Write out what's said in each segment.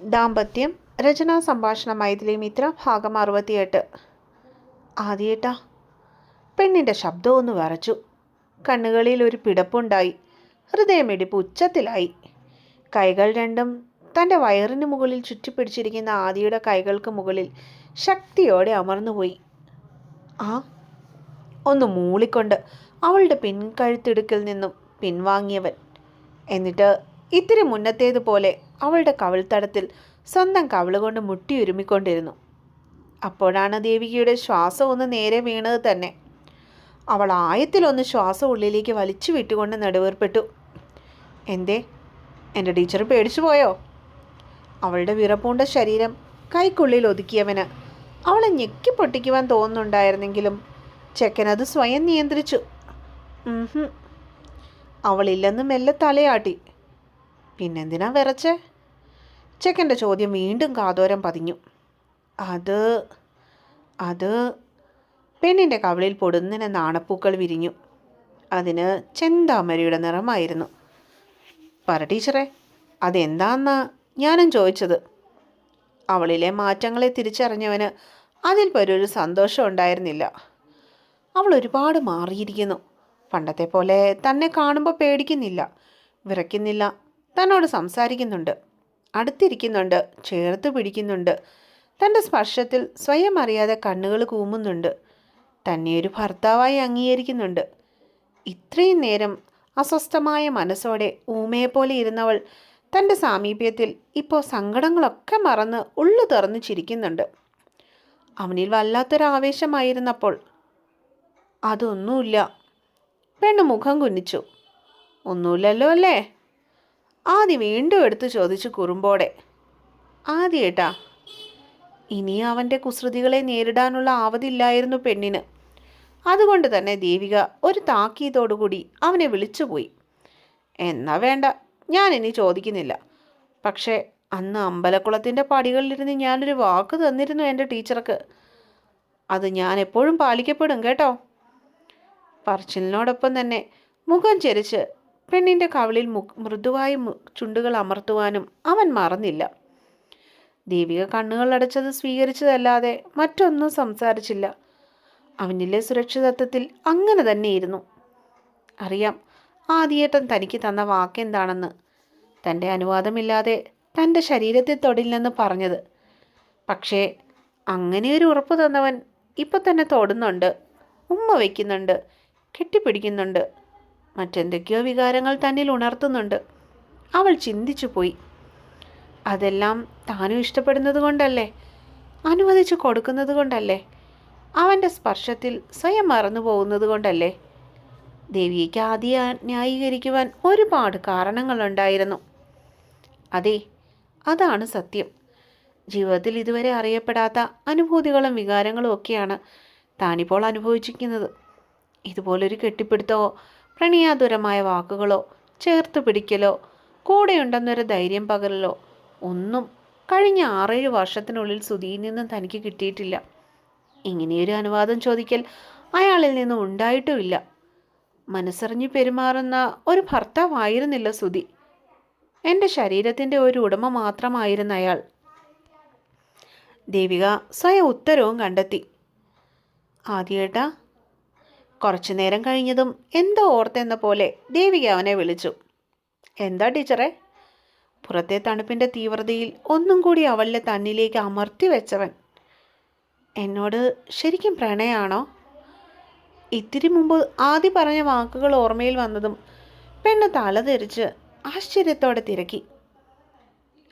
ദാമ്പത്യം രചനാ സംഭാഷണ മൈഥിലി മിത്ര ഭാഗം അറുപത്തിയെട്ട്. ആദ്യേട്ടാ. പെണ്ണിന്റെ ശബ്ദം ഒന്ന് വരച്ചു കണ്ണുകളിൽ ഒരു പിടപ്പുണ്ടായി. ഹൃദയമിടിപ്പ് ഉച്ചത്തിലായി. കൈകൾ രണ്ടും തന്റെ വയറിന് മുകളിൽ ചുറ്റിപ്പിടിച്ചിരിക്കുന്ന ആദിയുടെ കൈകൾക്ക് മുകളിൽ ശക്തിയോടെ അമർന്നുപോയി. ആ ഒന്ന് മൂളിക്കൊണ്ട് അവളുടെ പിൻകഴുത്തിടുക്കിൽ നിന്നും പിൻവാങ്ങിയവൻ. എന്നിട്ട് ഇത്തിരി മുന്നത്തേതുപോലെ അവളുടെ കവിൾത്തടത്തിൽ സ്വന്തം കവിളുകൊണ്ട് മുട്ടിയുരുമിക്കൊണ്ടിരുന്നു അപ്പോഴാണ് ദേവികയുടെ ശ്വാസം ഒന്ന് നേരെ വീണത് തന്നെ. അവൾ ആയത്തിലൊന്ന് ശ്വാസം ഉള്ളിലേക്ക് വലിച്ചു വിട്ടുകൊണ്ട് നെടുവേർപ്പെട്ടു. എന്തേ? എന്റെ ടീച്ചർ പേടിച്ചു പോയോ? അവളുടെ വിറപ്പൂണ്ട ശരീരം കൈക്കുള്ളിൽ ഒതുക്കിയവന് അവളെ ഞെക്കി പൊട്ടിക്കുവാൻ തോന്നുന്നുണ്ടായിരുന്നെങ്കിലും ചെക്കനത് സ്വയം നിയന്ത്രിച്ചു. അവളില്ലെന്ന് മെല്ലെ തലയാട്ടി. പിന്നെന്തിനാ വിറച്ചേ? ചെക്കന്റെ ചോദ്യം വീണ്ടും കാതോരം പതിഞ്ഞു. അത് അത് പെണ്ണിന്റെ കവിളിൽ പൊടുന്നിനെ നാണപ്പൂക്കൾ വിരിഞ്ഞു. അതിന് ചെന്താമരയുടെ നിറമായിരുന്നു. പറ ടീച്ചറെ അതെന്താന്നാ ഞാനും ചോദിച്ചത്. അവളിലെ മാറ്റങ്ങളെ തിരിച്ചറിഞ്ഞവന് അതിൽ പരൊരു സന്തോഷം ഉണ്ടായിരുന്നില്ല. അവൾ ഒരുപാട് മാറിയിരിക്കുന്നു. പണ്ടത്തെ പോലെ തന്നെ കാണുമ്പോൾ പേടിക്കുന്നില്ല വിറയ്ക്കുന്നില്ല. തന്നോട് സംസാരിക്കുന്നുണ്ട്. അടുത്തിരിക്കുന്നുണ്ട്. ചേർത്ത് പിടിക്കുന്നുണ്ട്. തന്റെ സ്പർശത്തിൽ സ്വയം അറിയാതെ കണ്ണുകൾ കൂമുന്നുണ്ട്. തന്നെ ഒരു ഭർത്താവായി അംഗീകരിക്കുന്നുണ്ട്. ഇത്രയും നേരം അസ്വസ്ഥമായ മനസ്സോടെ ഊമയെപ്പോലെ ഇരുന്നവൾ തന്റെ സാമീപ്യത്തിൽ ഇപ്പോൾ സങ്കടങ്ങളൊക്കെ മറന്ന് ഉള്ളു തുറന്ന് ചിരിക്കുന്നുണ്ട്. അവനിൽ വല്ലാത്തൊരാവേശമായിരുന്നപ്പോൾ അതൊന്നുമില്ല. പെണ്ണ് മുഖം കുനിച്ചു. ഒന്നുമില്ലല്ലോ അല്ലേ? ആദി വീണ്ടും എടുത്തു ചോദിച്ചു കുറുമ്പോടെ ആദ്യേട്ടാ ഇനി അവന്റെ കുസൃതികളെ നേരിടാനുള്ള ആവതില്ലായിരുന്നു പെണ്ണിന്. അതുകൊണ്ട് തന്നെ ദേവിക ഒരു താക്കീതോടുകൂടി അവനെ വിളിച്ചുപോയി എന്നാ വേണ്ട ഞാൻ ഇനി ചോദിക്കുന്നില്ല. പക്ഷേ അന്ന് അമ്പലക്കുളത്തിന്റെ പടികളിലിരുന്ന് ഞാനൊരു വാക്ക് തന്നിരുന്നു എന്റെ ടീച്ചർക്ക്. അത് ഞാൻ എപ്പോഴും പാലിക്കപ്പെടും കേട്ടോ? പറച്ചിലിനോടൊപ്പം തന്നെ മുഖം ചെരിച്ച് പെണ്ണിന്റെ കവിളിൽ മൃദുവായി ചുണ്ടുകൾ അമർത്തുവാനും അവൻ മറന്നില്ല. ദീപിക കണ്ണുകൾ അടച്ചത് സ്വീകരിച്ചതല്ലാതെ മറ്റൊന്നും സംസാരിച്ചില്ല. അവനിലെ സുരക്ഷിതത്വത്തിൽ അങ്ങനെ തന്നെയിരുന്നു. അറിയാം ആദിയേട്ടൻ തനിക്ക് തന്ന വാക്കെന്താണെന്ന്. തന്റെ അനുവാദമില്ലാതെ തന്റെ ശരീരത്തിൽ തൊടില്ലെന്ന് പറഞ്ഞത്. പക്ഷേ അങ്ങനെ ഒരു ഉറപ്പ് തന്നവൻ ഇപ്പം തന്നെ തൊടുന്നുണ്ട് ഉമ്മ വയ്ക്കുന്നുണ്ട് കെട്ടിപ്പിടിക്കുന്നുണ്ട് മറ്റെന്തൊക്കെയോ വികാരങ്ങൾ തന്നിൽ ഉണർത്തുന്നുണ്ട്. അവൾ ചിന്തിച്ചു പോയി. അതെല്ലാം താനും ഇഷ്ടപ്പെടുന്നത് കൊണ്ടല്ലേ? അനുവദിച്ചു കൊടുക്കുന്നത് കൊണ്ടല്ലേ? അവന്റെ സ്പർശത്തിൽ സ്വയം മറന്നു പോകുന്നത് കൊണ്ടല്ലേ? ദേവിക്ക് ആദ്യ ന്യായീകരിക്കുവാൻ ഒരുപാട് കാരണങ്ങളുണ്ടായിരുന്നു. അതെ അതാണ് സത്യം. ജീവിതത്തിൽ ഇതുവരെ അറിയപ്പെടാത്ത അനുഭൂതികളും വികാരങ്ങളും ഒക്കെയാണ് താനിപ്പോൾ അനുഭവിച്ചിരിക്കുന്നത്. ഇതുപോലൊരു കെട്ടിപ്പിടുത്തമോ പ്രണയാതുരമായ വാക്കുകളോ ചേർത്ത് പിടിക്കലോ കൂടെയുണ്ടെന്നൊരു ധൈര്യം പകരലോ ഒന്നും കഴിഞ്ഞ ആറേഴ് വർഷത്തിനുള്ളിൽ സുധിയിൽ നിന്നും തനിക്ക് കിട്ടിയിട്ടില്ല. ഇങ്ങനെയൊരു അനുവാദം ചോദിക്കൽ അയാളിൽ നിന്നും ഉണ്ടായിട്ടുമില്ല. മനസ്സറിഞ്ഞു പെരുമാറുന്ന ഒരു ഭർത്താവായിരുന്നില്ല സുധി. എന്റെ ശരീരത്തിന്റെ ഒരു ഉടമ മാത്രമായിരുന്നു അയാൾ. ദേവിക സ്വയം ഉത്തരവും കണ്ടെത്തി. ആദ്യേട്ടാ കുറച്ചു നേരം കഴിഞ്ഞതും എന്തോ ഓർത്തെന്ന പോലെ ദേവിക അവനെ വിളിച്ചു. എന്താ ടീച്ചറെ? പുറത്തെ തണുപ്പിന്റെ തീവ്രതയിൽ ഒന്നും കൂടി അവളുടെ തന്നിലേക്ക് അമർത്തി വെച്ചവൻ. എന്നോട് ശരിക്കും പ്രണയാണോ? ഇത്തിരി മുമ്പ് ആദ്യ പറഞ്ഞ വാക്കുകൾ ഓർമ്മയിൽ വന്നതും പെണ്ണ് തലതെറിച്ച് ആശ്ചര്യത്തോടെ തിരക്കി.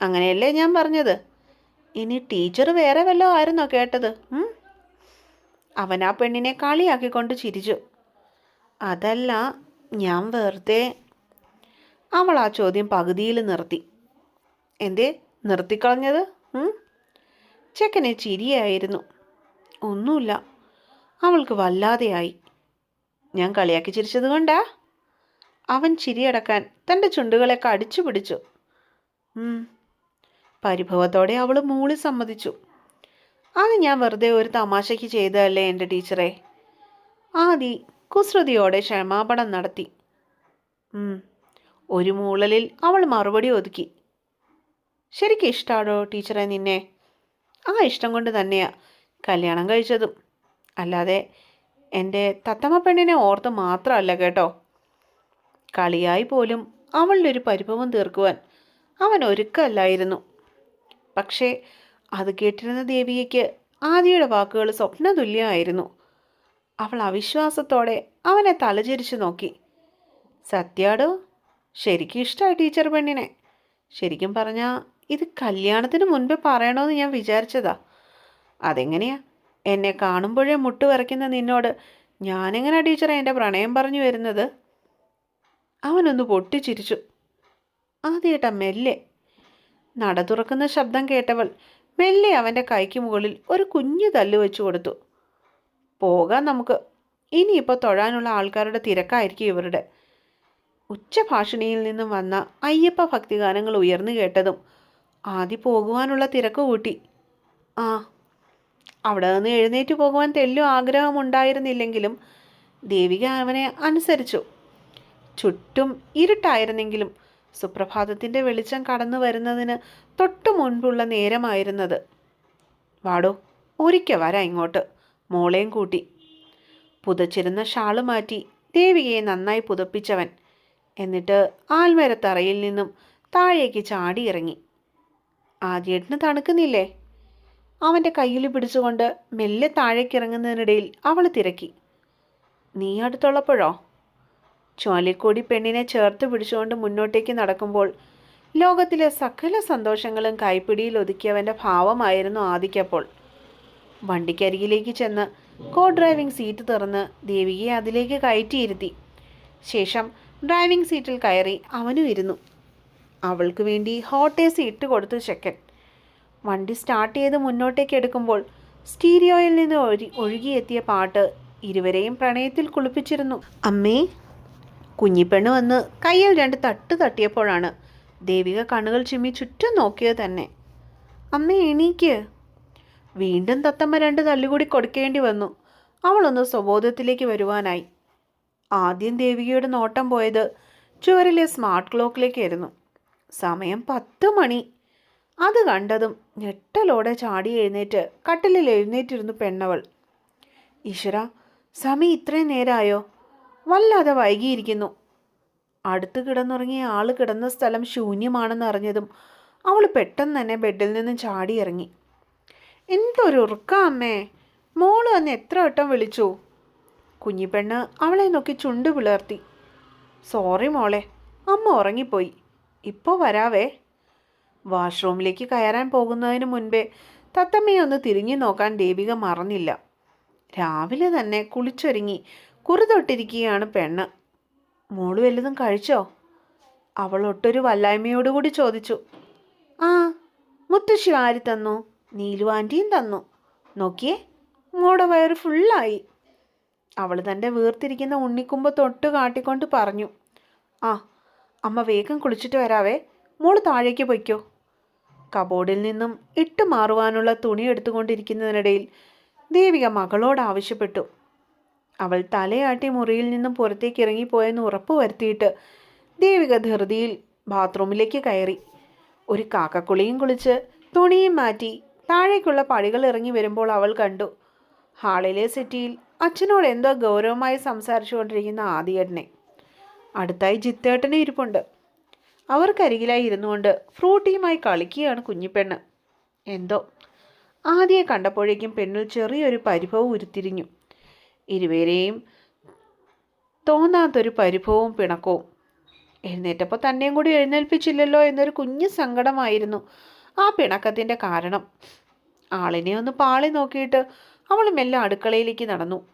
അങ്ങനെയല്ലേ ഞാൻ പറഞ്ഞത്? ഇനി ടീച്ചർ വേറെ വല്ലതും ആയിരുന്നോ കേട്ടത്? അവൻ ആ പെണ്ണിനെ കളിയാക്കിക്കൊണ്ട് ചിരിച്ചു. അതല്ല ഞാൻ വെറുതെ അവൾ ആ ചോദ്യം പകുതിയിൽ നിർത്തി. എന്തേ നിർത്തിക്കളഞ്ഞത്? ചെക്കനെ ചിരിയായിരുന്നു. ഒന്നുമില്ല അവൾക്ക് വല്ലാതെയായി. ഞാൻ കളിയാക്കി ചിരിച്ചത് കൊണ്ടാ? അവൻ ചിരിയടക്കാൻ തന്റെ ചുണ്ടുകളെ കടിച്ചു പിടിച്ചു. പരിഭവത്തോടെ അവൾ മൂളി സമ്മതിച്ചു. അത് ഞാൻ വെറുതെ ഒരു തമാശയ്ക്ക് ചെയ്തതല്ലേ എന്റെ ടീച്ചറെ? ആദി കുസൃതിയോടെ ക്ഷമാപണം നടത്തി. ഒരു മൂളലിൽ അവൾ മറുപടി ഒതുക്കി. ശരിക്കും ഇഷ്ടമാണോ ടീച്ചറെ നിന്നെ? ആ ഇഷ്ടം കൊണ്ട് തന്നെയാ കല്യാണം കഴിച്ചതും. അല്ലാതെ എന്റെ തത്തമ്മ പെണ്ണിനെ ഓർത്ത് മാത്രമല്ല കേട്ടോ. കളിയായി പോലും അവളുടെ ഒരു പരിഭവം തീർക്കുവാൻ അവൻ ഒരുക്കല്ലായിരുന്നു. പക്ഷേ അത് കേട്ടിരുന്ന ദേവികയ്ക്ക് ആദിയുടെ വാക്കുകൾ സ്വപ്നതുല്യമായിരുന്നു. അവൾ അവിശ്വാസത്തോടെ അവനെ തലചരിച്ചു നോക്കി. സത്യാടോ ശരിക്കും ഇഷ്ടമായി ടീച്ചർ പെണ്ണിനെ. ശരിക്കും പറഞ്ഞാൽ ഇത് കല്യാണത്തിന് മുൻപേ പറയണമെന്ന് ഞാൻ വിചാരിച്ചതാ. അതെങ്ങനെയാ? എന്നെ കാണുമ്പോഴേ മുട്ട് വരയ്ക്കുന്ന നിന്നോട് ഞാനെങ്ങനെയാ ടീച്ചറെ എന്റെ പ്രണയം പറഞ്ഞു വരുന്നത്? അവനൊന്ന് പൊട്ടിച്ചിരിച്ചു. ആദ്യേട്ട മെല്ലെ നട തുറക്കുന്ന ശബ്ദം കേട്ടവൾ മെല്ലെ അവന്റെ കൈക്ക് മുകളിൽ ഒരു കുഞ്ഞു തല്ല് വെച്ചു കൊടുത്തു. പോകാം നമുക്ക്. ഇനിയിപ്പോൾ തൊഴാനുള്ള ആൾക്കാരുടെ തിരക്കായിരിക്കും ഇവരുടെ. ഉച്ചഭാഷിണിയിൽ നിന്നും വന്ന അയ്യപ്പ ഭക്തിഗാനങ്ങൾ ഉയർന്നു കേട്ടതും ആദ്യ പോകുവാനുള്ള തിരക്ക് കൂട്ടി. ആ അവിടെ നിന്ന് എഴുന്നേറ്റ് പോകുവാൻ തെല്ലു ആഗ്രഹമുണ്ടായിരുന്നില്ലെങ്കിലും ദേവിക അവനെ അനുസരിച്ചു. ചുറ്റും ഇരുട്ടായിരുന്നെങ്കിലും സുപ്രഭാതത്തിന്റെ വെളിച്ചം കടന്നു വരുന്നതിന് തൊട്ടു മുൻപുള്ള നേരമായിരുന്നത്. വാടോ ഒരിക്കൽ വരാം ഇങ്ങോട്ട്. മോളെയും കൂട്ടി. പുതച്ചിരുന്ന ഷാൾ മാറ്റി ദേവികയെ നന്നായി പുതപ്പിച്ചവൻ. എന്നിട്ട് ആൽമരത്തറയിൽ നിന്നും താഴേക്ക് ചാടിയിറങ്ങി ആദ്യേട്ടന് തണുക്കുന്നില്ലേ? അവന്റെ കയ്യിൽ പിടിച്ചുകൊണ്ട് മെല്ലെ താഴേക്കിറങ്ങുന്നതിനിടയിൽ അവൾ തിരക്കി. നീ അടുത്തുള്ളപ്പോഴോ? ചുവലിക്കൂടി പെണ്ണിനെ ചേർത്ത് പിടിച്ചുകൊണ്ട് മുന്നോട്ടേക്ക് നടക്കുമ്പോൾ ലോകത്തിലെ സകല സന്തോഷങ്ങളും കൈപ്പിടിയിൽ ഒതുക്കിയവന്റെ ഭാവമായിരുന്നു ആദിക്കപ്പോൾ. വണ്ടിക്കരികിലേക്ക് ചെന്ന് കോ ഡ്രൈവിംഗ് സീറ്റ് തുറന്ന് ദേവികയെ അതിലേക്ക് കയറ്റിയിരുത്തി. ശേഷം ഡ്രൈവിംഗ് സീറ്റിൽ കയറി അവനും ഇരുന്നു. അവൾക്ക് വേണ്ടി ഹോട്ടേഴ്സ് ഇട്ട് കൊടുത്തു ചെക്കൻ. വണ്ടി സ്റ്റാർട്ട് ചെയ്ത് മുന്നോട്ടേക്ക് എടുക്കുമ്പോൾ സ്റ്റീരിയോയിൽ നിന്ന് ഒഴി ഒഴുകിയെത്തിയ പാട്ട് ഇരുവരെയും പ്രണയത്തിൽ കുളിപ്പിച്ചിരുന്നു. അമ്മേ കുഞ്ഞിപ്പെണ്ണ് വന്ന് കയ്യിൽ രണ്ട് തട്ട് തട്ടിയപ്പോഴാണ് ദേവിക കണ്ണുകൾ ചിമ്മി ചുറ്റും നോക്കിയത് തന്നെ. അമ്മ എണീക്ക്. വീണ്ടും തത്തമ്മ രണ്ട് തല്ലുകൂടി കൊടുക്കേണ്ടി വന്നു. അവളൊന്ന് സ്വബോധത്തിലേക്ക് വരുവാനായി. ആദ്യം ദേവികയുടെ നോട്ടം പോയത് ചുവരിലെ സ്മാർട്ട് ക്ലോക്കിലേക്കായിരുന്നു. സമയം പത്ത് മണി. അത് കണ്ടതും ഞെട്ടലോടെ ചാടി എഴുന്നേറ്റ് കട്ടിലിൽ എഴുന്നേറ്റിരുന്നു പെണ്ണവൾ. ഈശ്വര സമയം ഇത്രയും നേരമായോ വല്ലാതെ വൈകിയിരിക്കുന്നു. അടുത്ത് കിടന്നുറങ്ങിയ ആൾ കിടന്ന സ്ഥലം ശൂന്യമാണെന്ന് അറിഞ്ഞതും അവൾ പെട്ടെന്ന് തന്നെ ബെഡിൽ നിന്ന് ചാടി ഇറങ്ങി. എന്തൊരു ഉറുക്ക അമ്മേ മോൾ അന്ന് എത്ര വട്ടം വിളിച്ചു? കുഞ്ഞിപ്പെണ്ണ് അവളെ നോക്കി ചുണ്ട് പിളർത്തി. സോറി മോളെ അമ്മ ഉറങ്ങിപ്പോയി. ഇപ്പോൾ വരാവേ. വാഷ്റൂമിലേക്ക് കയറാൻ പോകുന്നതിന് മുൻപേ തത്തമ്മയെ ഒന്ന് തിരിഞ്ഞു നോക്കാൻ ദേവിക മറന്നില്ല. രാവിലെ തന്നെ കുളിച്ചൊരുങ്ങി കുറി തൊട്ടിരിക്കുകയാണ് പെണ്ണ്. മോൾ വല്ലതും കഴിച്ചോ? അവൾ ഒട്ടൊരു വല്ലായ്മയോടുകൂടി ചോദിച്ചു. ആ മുത്തശ്ശി ആര് തന്നു? നീലു ആന്റിയും തന്നു. നോക്കിയേ മോടെ വയറ് ഫുള്ളായി. അവൾ തന്റെ വീർത്തിരിക്കുന്ന ഉണ്ണിക്കുമ്പ് തൊട്ട് കാട്ടിക്കൊണ്ട് പറഞ്ഞു. ആ അമ്മ വേഗം കുളിച്ചിട്ട് വരാവേ. മോൾ താഴേക്ക് പൊയ്ക്കോ. കബോർഡിൽ നിന്നും ഇട്ട് മാറുവാനുള്ള തുണി എടുത്തുകൊണ്ടിരിക്കുന്നതിനിടയിൽ ദേവിക മകളോട് ആവശ്യപ്പെട്ടു. അവൾ തലയാട്ടി മുറിയിൽ നിന്നും പുറത്തേക്ക് ഇറങ്ങിപ്പോയെന്ന് ഉറപ്പ് വരുത്തിയിട്ട് ദേവിക ധൃതിയിൽ ബാത്റൂമിലേക്ക് കയറി. ഒരു കാക്കക്കുളിയും കുളിച്ച് തുണിയും മാറ്റി താഴേക്കുള്ള പടികൾ ഇറങ്ങി വരുമ്പോൾ അവൾ കണ്ടു. ഹാളിലെ സിറ്റിയിൽ അച്ഛനോട് എന്തോ ഗൗരവമായി സംസാരിച്ചുകൊണ്ടിരിക്കുന്ന ആദിയേട്ടനെ. അടുത്തായി ജിത്തേട്ടനെ ഇരിപ്പുണ്ട്. അവർക്കരികിലായി ഇരുന്നുകൊണ്ട് ഫ്രൂട്ടിയുമായി കളിക്കുകയാണ് കുഞ്ഞിപ്പെണ്ണ്. എന്തോ? ആദ്യയെ കണ്ടപ്പോഴേക്കും പെണ്ണിൽ ചെറിയൊരു പരിഭവം ഉരുത്തിരിഞ്ഞു. ഇരുവരെയും തോന്നാത്തൊരു പരിഭവവും പിണക്കവും. എഴുന്നേറ്റപ്പോൾ തന്നെയും കൂടി എഴുന്നേൽപ്പിച്ചില്ലല്ലോ എന്നൊരു കുഞ്ഞു സങ്കടമായിരുന്നു. ആ പിണക്കത്തിന്റെ കാരണം. ആളിനെ ഒന്ന് പാളി നോക്കിയിട്ട് അവൾ മെല്ലെ അടുക്കളയിലേക്ക് നടന്നു.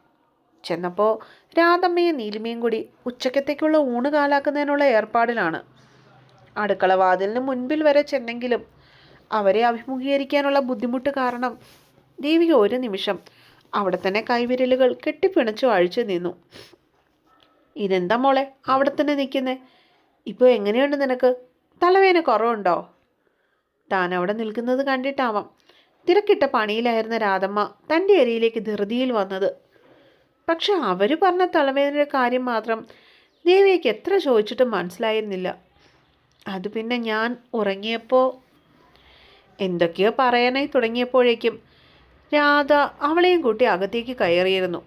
ചെന്നപ്പോൾ രാധമ്മയും നീലിമയും കൂടി ഉച്ചക്കത്തേക്കുള്ള ഊണ് കാലാക്കുന്നതിനുള്ള ഏർപ്പാടിലാണ്. അടുക്കള വാതിലിന് മുൻപിൽ വരെ ചെന്നെങ്കിലും അവരെ അഭിമുഖീകരിക്കാനുള്ള ബുദ്ധിമുട്ട് കാരണം ദേവിക ഒരു നിമിഷം അവിടെ തന്നെ കൈവിരലുകൾ കെട്ടിപ്പിണച്ചു അഴിച്ചു നിന്നു. ഇതെന്താ മോളെ? അവിടെ തന്നെ നിൽക്കുന്നേ? ഇപ്പോൾ എങ്ങനെയുണ്ട് നിനക്ക്? തലവേന കുറവുണ്ടോ? താൻ അവിടെ നിൽക്കുന്നത് കണ്ടിട്ടാവാം. തിരക്കിട്ട പണിയിലായിരുന്ന രാധമ്മ തന്റെ അരിയിലേക്ക് ധൃതിയിൽ വന്നത്. പക്ഷെ അവർ പറഞ്ഞ തലവേദനയുടെ കാര്യം മാത്രം ദേവിയയ്ക്ക് എത്ര ചോദിച്ചിട്ടും മനസ്സിലായിരുന്നില്ല. അത് പിന്നെ ഞാൻ ഉറങ്ങിയപ്പോൾ എന്തൊക്കെയോ പറയാനായി തുടങ്ങിയപ്പോഴേക്കും രാധ അവളെയും കൂട്ടി അകത്തേക്ക് കയറിയിരുന്നു.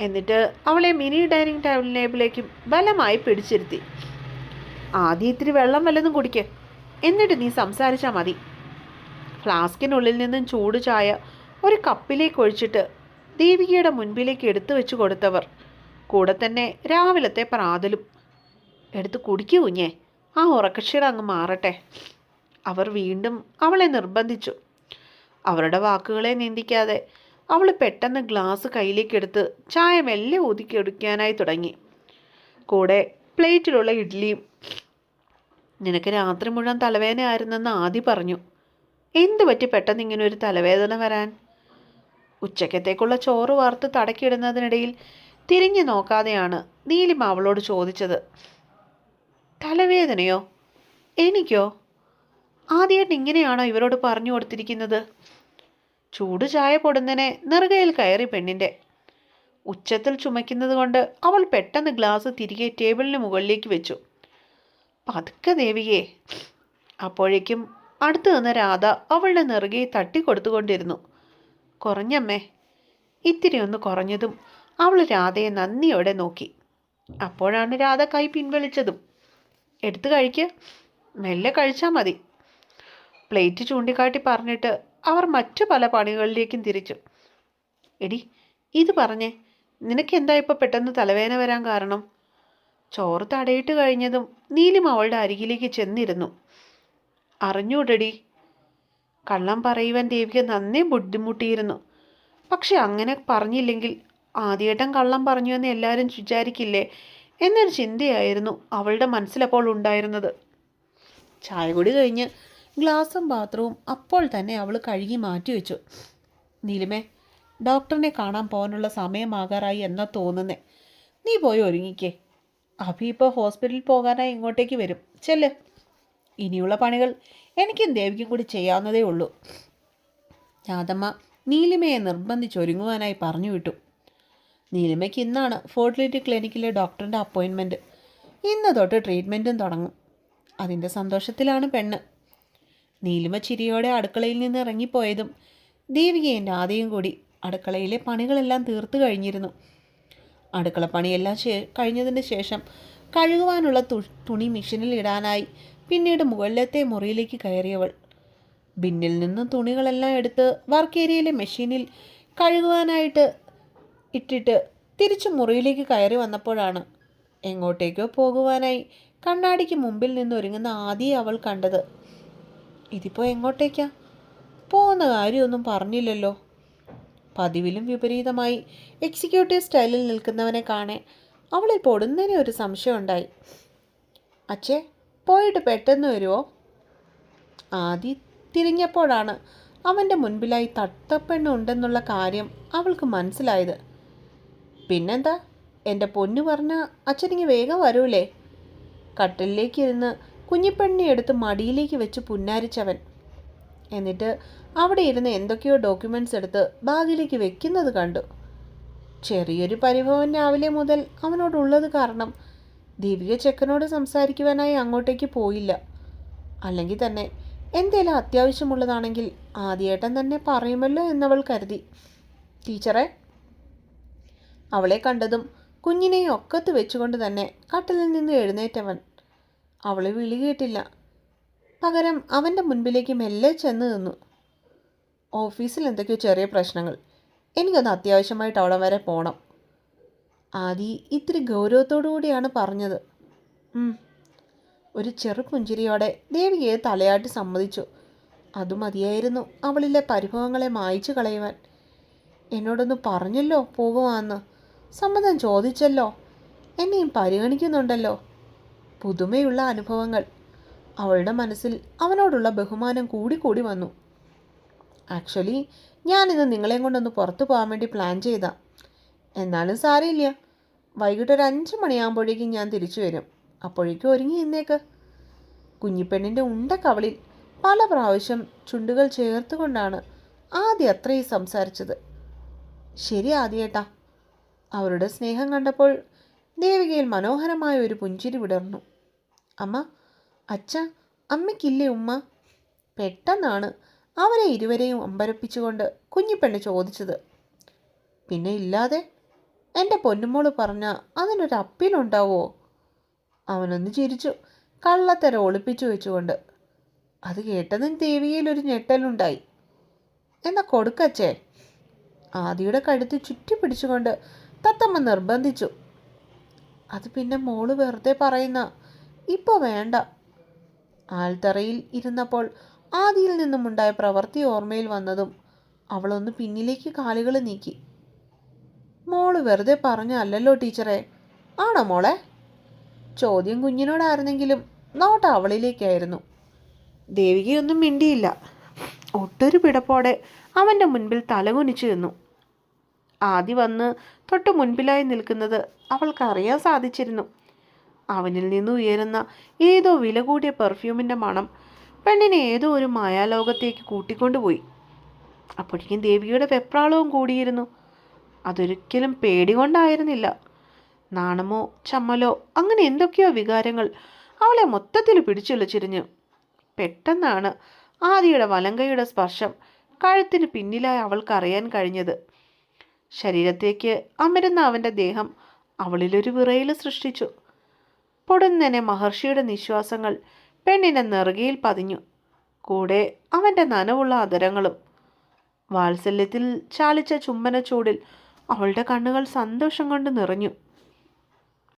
എന്നിട്ട് അവളെ മിനി ഡൈനിങ് ടേബിളിലേക്കും ബലമായി പിടിച്ചിരുത്തി. ആദ്യം ഇത്തിരി വെള്ളം വല്ലതും കുടിക്ക്. എന്നിട്ട് നീ സംസാരിച്ചാൽ മതി. ഫ്ലാസ്കിനുള്ളിൽ നിന്നും ചൂട് ചായ ഒരു കപ്പിലേക്ക് ഒഴിച്ചിട്ട് ദീപികയുടെ മുൻപിലേക്ക് എടുത്തു വെച്ച് കൊടുത്തവർ കൂടെ തന്നെ രാവിലത്തെ പ്രാതലും. എടുത്ത് കുടിക്കൂ കുഞ്ഞേ. ആ ഉറക്കക്ഷീണം അങ്ങ് മാറട്ടെ. അവർ വീണ്ടും അവളെ നിർബന്ധിച്ചു. അവരുടെ വാക്കുകളെ നിന്ദിക്കാതെ അവൾ പെട്ടെന്ന് ഗ്ലാസ് കയ്യിലേക്കെടുത്ത് ചായ മെല്ലെ ഒതുക്കിയെടുക്കാനായി തുടങ്ങി. കൂടെ പ്ലേറ്റിലുള്ള ഇഡ്ഡലിയും നിനക്ക് രാത്രി മുഴുവൻ തലവേദന ആയിരുന്നെന്ന് ആദ്യം പറഞ്ഞു. എന്തു പറ്റി പെട്ടെന്ന് ഇങ്ങനെ ഒരു തലവേദന വരാൻ? ഉച്ചക്കത്തേക്കുള്ള ചോറ് വാർത്ത് തടക്കിയിടുന്നതിനിടയിൽ തിരിഞ്ഞു നോക്കാതെയാണ് നീലിമ അവളോട് ചോദിച്ചത് തലവേദനയോ? എനിക്കോ? ആദ്യമായിട്ട് ഇങ്ങനെയാണോ ഇവരോട് പറഞ്ഞു കൊടുത്തിരിക്കുന്നത്? ചൂട് ചായ പൊടുന്നനെ നെറുകയിൽ കയറി പെണ്ണിന്റെ ഉച്ചത്തിൽ ചുമയ്ക്കുന്നത് കൊണ്ട് അവൾ പെട്ടെന്ന് ഗ്ലാസ് തിരികെ ടേബിളിന് മുകളിലേക്ക് വെച്ചു. പതുക്കെ ദേവികയെ അപ്പോഴേക്കും അടുത്ത് നിന്ന് രാധ അവളുടെ നെറുകയെ തട്ടിക്കൊടുത്തുകൊണ്ടിരുന്നു. കുറഞ്ഞമ്മേ. ഇത്തിരി ഒന്ന് കുറഞ്ഞതും അവൾ രാധയെ നന്ദിയോടെ നോക്കി. അപ്പോഴാണ് രാധ കൈ പിൻവലിച്ചതും. എടുത്തു കഴിക്ക്. മെല്ലെ കഴിച്ചാൽ മതി. പ്ലേറ്റ് ചൂണ്ടിക്കാട്ടി പറഞ്ഞിട്ട് അവർ മറ്റു പല പണികളിലേക്കും തിരിച്ചു. എടി ഇത് പറഞ്ഞേ നിനക്ക് എന്താ ഇപ്പോൾ പെട്ടെന്ന് തലവേദന വരാൻ കാരണം? ചോറ് തടയിട്ട് കഴിഞ്ഞതും നീലിമ അവളുടെ അരികിലേക്ക് ചെന്നിരുന്നു. അറിഞ്ഞൂടടി? കള്ളം പറയുവാൻ ദേവിക നന്നേ ബുദ്ധിമുട്ടിയിരുന്നു. പക്ഷെ അങ്ങനെ പറഞ്ഞില്ലെങ്കിൽ ആദ്യേട്ടൻ കള്ളം പറഞ്ഞു എന്ന് എല്ലാവരും വിചാരിക്കില്ലേ? എന്നൊരു ചിന്തയായിരുന്നു അവളുടെ മനസ്സിലപ്പോൾ ഉണ്ടായിരുന്നത്. ചായ കൂടി കഴിഞ്ഞ് ഗ്ലാസും പാത്രവും അപ്പോൾ തന്നെ അവൾ കഴുകി മാറ്റി വെച്ചു. നീലിമേ ഡോക്ടറിനെ കാണാൻ പോകാനുള്ള സമയമാകാറായി എന്നാ തോന്നുന്നേ. നീ പോയി ഒരുങ്ങിക്കേ. അഭി ഇപ്പോൾ ഹോസ്പിറ്റലിൽ പോകാനായി ഇങ്ങോട്ടേക്ക് വരും. ചെല്ല്. ഇനിയുള്ള പണികൾ എനിക്കും ദേവിക്കും കൂടി ചെയ്യാവുന്നതേ ഉള്ളൂ. രാധമ്മ നീലിമയെ നിർബന്ധിച്ചൊരുങ്ങുവാനായി പറഞ്ഞു വിട്ടു. നീലിമയ്ക്ക് ഇന്നാണ് ഫോർട്ടിലിറ്റി ക്ലിനിക്കിലെ ഡോക്ടറിന്റെ അപ്പോയിൻമെന്റ് ഇന്ന് തൊട്ട് ട്രീറ്റ്മെന്റും തുടങ്ങും. അതിന്റെ സന്തോഷത്തിലാണ് പെണ്ണ്. നീലിമ ചിരിയോടെ അടുക്കളയിൽ നിന്ന് ഇറങ്ങിപ്പോയതും ദേവികയും രാധയും കൂടി അടുക്കളയിലെ പണികളെല്ലാം തീർത്തു കഴിഞ്ഞിരുന്നു. അടുക്കള പണിയെല്ലാം കഴിഞ്ഞതിന് ശേഷം കഴുകുവാനുള്ള തു തുണി മെഷീനിൽ ഇടാനായി പിന്നീട് മുകളിലത്തെ മുറിയിലേക്ക് കയറിയവൾ. ബിന്നിൽ നിന്നും തുണികളെല്ലാം എടുത്ത് വർക്ക് ഏരിയയിലെ മെഷീനിൽ കഴുകുവാനായിട്ട് ഇട്ടിട്ട് തിരിച്ചു മുറിയിലേക്ക് കയറി വന്നപ്പോഴാണ് എങ്ങോട്ടേക്കോ പോകുവാനായി കണ്ണാടിക്ക് മുമ്പിൽ നിന്ന് ഒരുങ്ങുന്ന ആദ്യം അവൾ കണ്ടത്. ഇതിപ്പോൾ എങ്ങോട്ടേക്കാ? പോകുന്ന കാര്യമൊന്നും പറഞ്ഞില്ലല്ലോ. പതിവിലും വിപരീതമായി എക്സിക്യൂട്ടീവ് സ്റ്റൈലിൽ നിൽക്കുന്നവനെ കാണെ അവളിൽ പൊടുന്നതിനെ ഒരു സംശയമുണ്ടായി അച്ഛേ പോയിട്ട് പെട്ടെന്ന് വരുമോ ആദി തിരിഞ്ഞപ്പോഴാണ് അവന്റെ മുൻപിലായി തട്ടപ്പെണ്ണുണ്ടെന്നുള്ള കാര്യം അവൾക്ക് മനസ്സിലായത്. പിന്നെന്താ? എന്റെ പൊന്നു പറഞ്ഞ അച്ഛനിങ്ങ് വേഗം വരൂലേ? കട്ടിലേക്ക് ഇരുന്ന് കുഞ്ഞിപ്പെണ്ണി എടുത്ത് മടിയിലേക്ക് വെച്ച് പുന്നാരിച്ചവൻ. എന്നിട്ട് അവിടെ ഇരുന്ന് എന്തൊക്കെയോ ഡോക്യുമെന്റ്സ് എടുത്ത് ബാഗിലേക്ക് വെക്കുന്നത് കണ്ടു. ചെറിയൊരു പരിഭവം രാവിലെ മുതൽ അവനോടുള്ളത് കാരണം ദീപിക ചെക്കനോട് സംസാരിക്കുവാനായി അങ്ങോട്ടേക്ക് പോയില്ല. അല്ലെങ്കിൽ തന്നെ എന്തേലും അത്യാവശ്യമുള്ളതാണെങ്കിൽ ആദ്യേട്ടൻ തന്നെ പറയുമല്ലോ എന്നവൾ കരുതി. ടീച്ചറെ അവളെ കണ്ടതും കുഞ്ഞിനെ ഒക്കത്ത് വെച്ചുകൊണ്ട് തന്നെ കട്ടിലിൽ നിന്ന് എഴുന്നേറ്റവൻ അവളെ വിളി കേട്ടില്ല. പകരം അവന്റെ മുൻപിലേക്ക് മെല്ലെ ചെന്ന് നിന്നു. ഓഫീസിൽ എന്തൊക്കെയോ ചെറിയ പ്രശ്നങ്ങൾ. എനിക്കൊന്ന് അത്യാവശ്യമായിട്ട് അവിടെ വരെ പോകണം ആദി ഇത്തിരി കൂടിയാണ് പറഞ്ഞത്. ഒരു ചെറു പുഞ്ചിരിയോടെ ദേവികയെ തലയാട്ടി സമ്മതിച്ചു. അതു മതിയായിരുന്നു അവളിലെ പരിഭവങ്ങളെ മായ്ച്ചു കളയുവാൻ. എന്നോടൊന്ന് പറഞ്ഞല്ലോ പോകുവാന്ന്. സമ്മതം ചോദിച്ചല്ലോ. എന്നെയും പരിഗണിക്കുന്നുണ്ടല്ലോ. പുതുമയുള്ള അനുഭവങ്ങൾ. അവളുടെ മനസ്സിൽ അവനോടുള്ള ബഹുമാനം കൂടി കൂടി വന്നു. ആക്ച്വലി ഞാനിത് നിങ്ങളെയും കൊണ്ടൊന്ന് പുറത്തു പോകാൻ വേണ്ടി പ്ലാൻ ചെയ്താ. എന്നാലും സാരമില്ല. വൈകിട്ട് ഒരു അഞ്ച് മണിയാകുമ്പോഴേക്കും ഞാൻ തിരിച്ചു വരും. അപ്പോഴേക്കും ഒരുങ്ങി ഇന്നേക്ക് കുഞ്ഞിപ്പെണ്ണിന്റെ ഉണ്ട കവളിൽ പല പ്രാവശ്യം ചുണ്ടുകൾ ചേർത്തുകൊണ്ടാണ് ആദ്യം അത്രയും സംസാരിച്ചത്. ശരി ആദ്യേട്ടാ. അവരുടെ സ്നേഹം കണ്ടപ്പോൾ ദേവികയിൽ മനോഹരമായ ഒരു പുഞ്ചിരി വിടർന്നു. അമ്മ അച്ഛ അമ്മയ്ക്കില്ലേ ഉമ്മ? പെട്ടെന്നാണ് അവരെ ഇരുവരെയും അമ്പരപ്പിച്ചുകൊണ്ട് കുഞ്ഞിപ്പെണ്ണ് ചോദിച്ചത്. പിന്നെ ഇല്ലാതെ എന്റെ പൊന്നുമോൾ പറഞ്ഞ അതിനൊരു അപ്പീലുണ്ടാവോ? അവനൊന്ന് ചിരിച്ചു കള്ളത്തര ഒളിപ്പിച്ചു വെച്ചുകൊണ്ട്. അത് കേട്ടതും ദേവിയിലൊരു ഞെട്ടലുണ്ടായി. എന്നാ കൊടുക്കച്ചേ ആദിയുടെ കഴുത്ത് ചുറ്റി പിടിച്ചുകൊണ്ട് തത്തമ്മ നിർബന്ധിച്ചു. അത് പിന്നെ മോൾ വെറുതെ പറയുന്ന ഇപ്പോൾ വേണ്ട. ആൽത്തറയിൽ ഇരുന്നപ്പോൾ ആദിയിൽ നിന്നുമുണ്ടായ പ്രവൃത്തി ഓർമ്മയിൽ വന്നതും അവളൊന്ന് പിന്നിലേക്ക് കാലുകൾ നീക്കി. മോൾ വെറുതെ പറഞ്ഞല്ലോ ടീച്ചറെ. ആണോ മോളെ? ചോദ്യം കുഞ്ഞിനോടായിരുന്നെങ്കിലും നോട്ട അവളിലേക്കായിരുന്നു. ദേവികയൊന്നും മിണ്ടിയില്ല. ഒട്ടൊരു പിടപ്പോടെ അവന്റെ മുൻപിൽ തലകുനിച്ചു നിന്നു. ആദി വന്ന് തൊട്ട് മുൻപിലായി നിൽക്കുന്നത് അവൾക്കറിയാൻ സാധിച്ചിരുന്നു. അവനിൽ നിന്ന് ഉയരുന്ന ഏതോ വില കൂടിയ പെർഫ്യൂമിന്റെ മണം പെണ്ണിനെ ഏതോ ഒരു മായാലോകത്തേക്ക് കൂട്ടിക്കൊണ്ടുപോയി. അപ്പോഴേക്കും ദേവിയുടെ വെപ്രാളവും കൂടിയിരുന്നു. അതൊരിക്കലും പേടി കൊണ്ടായിരുന്നില്ല. നാണമോ ചമ്മലോ അങ്ങനെ എന്തൊക്കെയോ വികാരങ്ങൾ അവളെ മൊത്തത്തിൽ പിടിച്ചുലച്ചിരിഞ്ഞു. പെട്ടെന്നാണ് ആദിയുടെ വലങ്കയുടെ സ്പർശം കഴുത്തിന് പിന്നിലായി അവൾക്ക് അറിയാൻ കഴിഞ്ഞത്. ശരീരത്തേക്ക് അമരുന്ന അവന്റെ ദേഹം അവളിലൊരു വിറയിൽ സൃഷ്ടിച്ചു. പൊടുന്നനെ മഹർഷിയുടെ നിശ്വാസങ്ങൾ പെണ്ണിനെ നെറുകയിൽ പതിഞ്ഞു. കൂടെ അവന്റെ നനവുള്ള അതരങ്ങളും വാത്സല്യത്തിൽ ചാലിച്ച ചുംബന ചൂടിൽ അവളുടെ കണ്ണുകൾ സന്തോഷം കൊണ്ട് നിറഞ്ഞു.